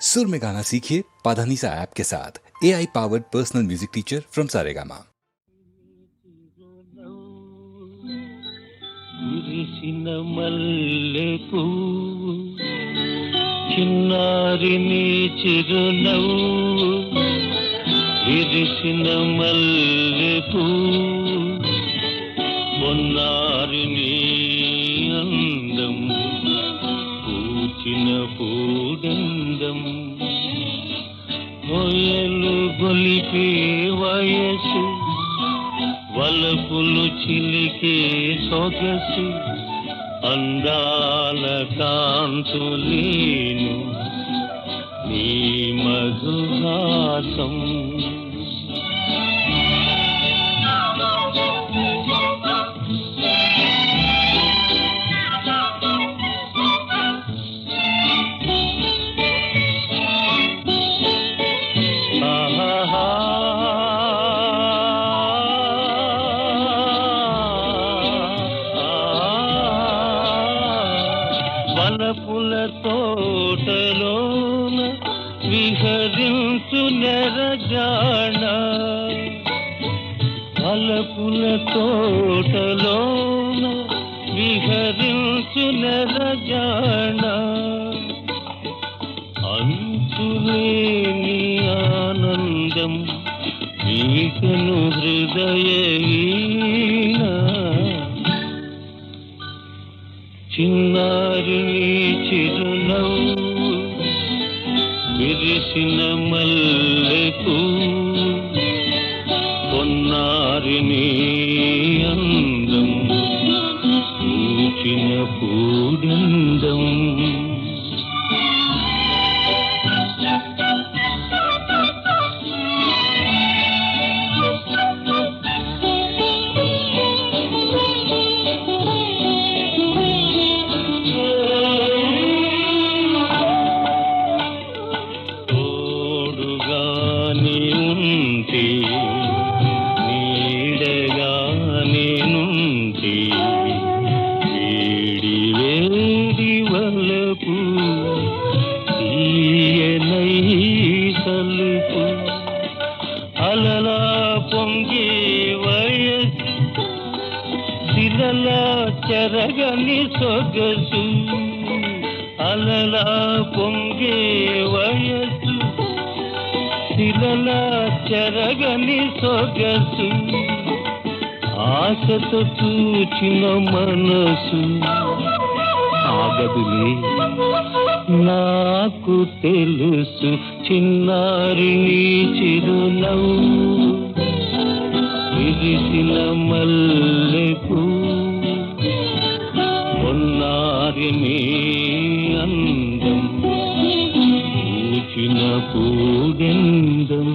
सुर में गाना सीखिए पाधानीसा ऐप के साथ A I powered personal music teacher from Saregama విరిసిన మల్లెపూ చిన్నారి నీ చిరునవ్వు విరిసిన మల్లెపూ పొన్నారి నీ అందం పూచిన పూడందం హొయలు గొలిపే వయసు వలపులు చిలికే సొగసు అందాల కాంతులేను నీ మధుహాసం. వలపుల తోటలోన విహరించు నెరజాణ వలపుల తోటలోన విహరించు నెరజాణ అంతులేని ఆనందం వీకను హృదయ చిన్నారి చిరునవ్వు విరిసిన మల్లెకు పొన్నారి అందం పూచిన పూ శిలలా చెరగని సొగసు అలలా పొంగే వయసు శిలలా చెరగని సొగసు ఆశతో చూచిన మనసు. ఆగదులే నాకు తెలుసు చిన్నారి చిరునవ్వు. పొన్నారి అందం పూచిన పూడెందం